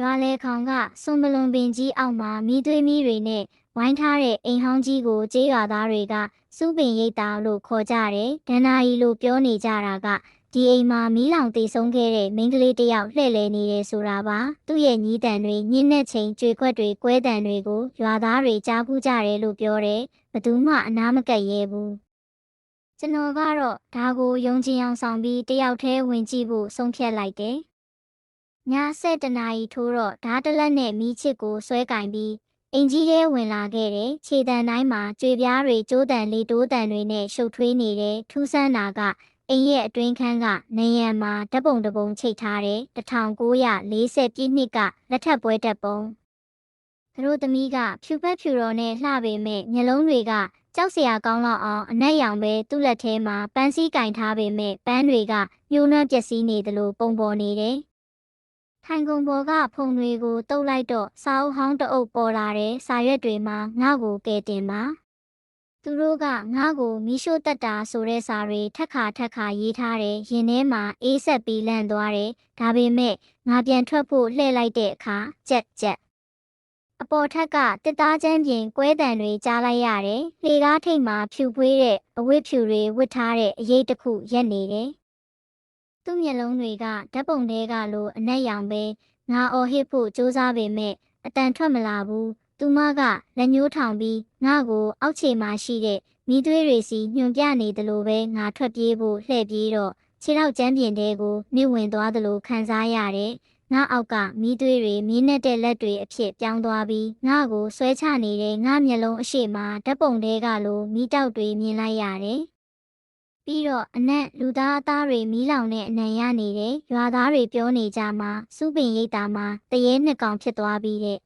ရွာလေခေါင်ကစွန်မလွန်ပင်ကြီးအောက်မှာမီးသွေးမီးတွေနဲ့ဝိုင်းထားတဲ့အိမ်ဟောင်းကြီးကိုကျေးရွာသားတွေကစူးပင်ရိပ်တာလို့ခေါ်ကြတယ်။ဒဏ္ဍာရီလို့ပြောနေကြတာကဒီအိမ်မှာမီးလောင်တည်ဆုံးခဲ့တဲ့မိန်းကလေးတစ်ယောက်လှည့်လည်နေတယ်ဆိုတာပါ။သူ့ရဲ့ညီးတန်တွေညင်းတဲ့ချိန်ကြွေခွက်တွေကွဲတန်တွေကိုရွာသားတွေကြားဖူးကြတယ်လို့ပြောတယ်။ဘယ်သူမှအနာမကပ်ရဲဘူး။ကျွန်တော်ကတော့ဒါကိုယုံကြည်အောင်ဆောင်ပြီးတယောက်တည်းဝင်ကြည့်ဖို့ဆုံးဖြတ်လိုက်တယ်။ ည7တနာရီထိုးတော့ဓာတ်တလက်နဲ့မီးချစ်ကိုဆွဲကင်ပြီးအင်ကြီးထဲဝင်လာခဲ့တယ်။ခြေတံတိုင်းမှာကြွေပြားတွေကျိုးတန်လေးတိုးတန်တွေနဲ့ရှုပ်ထွေးနေတယ်။ထူးဆန်းတာကအိမ်ရဲ့အတွင်းခန်းကနေရံမှာဓာတ်ပုံတစ်ပုံချိတ်ထားတယ်1940ပြည့်နှစ်ကလက်ထပ်ပွဲတက်ပုံသူတို့သမီးကဖြူဖက်ဖြူတော်နဲ့လှပေမဲ့မျက်လုံးတွေကကြောက်စရာကောင်းလောက်အောင်အနက်ရောင်ပဲသူ့လက်ထဲမှာပန်းစည်းကင်ထားပေမဲ့ပန်းတွေကညှိုးနှွမ်းပျက်စီးနေသလိုပုံပေါ်နေတယ် ထိုင်ကုန်ပေါ်ကဖုံတွေကိုတုပ်လိုက်တော့စာအုပ်ဟောင်းတအုပ်ပေါ်လာတဲ့စာရွက်တွေမှာငါ့ကိုကဲတင်ပါသူတို့ကငါ့ကိုမီးရှို့တက်တာဆိုတဲ့စာတွေထက်ခါထက်ခါရေးထားတယ်ရင်ထဲမှာအေးဆက်ပြီးလန့်သွားတယ်ဒါပေမဲ့ငါပြန်ထွက်ဖို့လှည့်လိုက်တဲ့အခါကြက်ကြက်အပေါ်ထက်ကတစ်သားချမ်းပြင်ကွဲတံတွေကြားလိုက်ရတယ်လေကားထိတ်မှာဖြူဖွေးတဲ့အဝတ်ဖြူတွေဝတ်ထားတဲ့အရေးတစ်ခုရက်နေတယ် သူ့မျက်လုံးတွေကဓာတ်ပုံတွေကလိုအနက်ရောင်ပဲငါအော်ဟစ်ဖို့စူးစမ်းပေမဲ့အတန်ထွက်မလာဘူးသူမကလက်ညှိုးထောင်ပြီးငါ့ကိုအောက်ခြေမှာရှိတဲ့မိသွေးတွေစီညွန်ပြနေသလိုပဲငါထွက်ပြေးဖို့လှည့်ပြေးတော့ခြေထောက်ကျမ်းပြင်တဲကိုနှိမ့်ဝင်သွားသလိုခံစားရတယ်။ငါအောက်ကမိသွေးတွေမီးနဲ့တဲ့လက်တွေအဖြစ်ပြောင်းသွားပြီးငါကိုဆွဲချနေတဲ့ငါမျက်လုံးအရှိမဓာတ်ပုံတဲကလိုမိတောက်တွေမြင်လိုက်ရတယ်။ ပြီးတော့အနက်လူသားအသားတွေမီးလောင်တဲ့အနံရနေတယ်။ရွာသားတွေပြောနေကြမှာစူးပင်ရိပ်တာမှာတရေနှစ်ကောင်ဖြစ်သွားပြီးတဲ့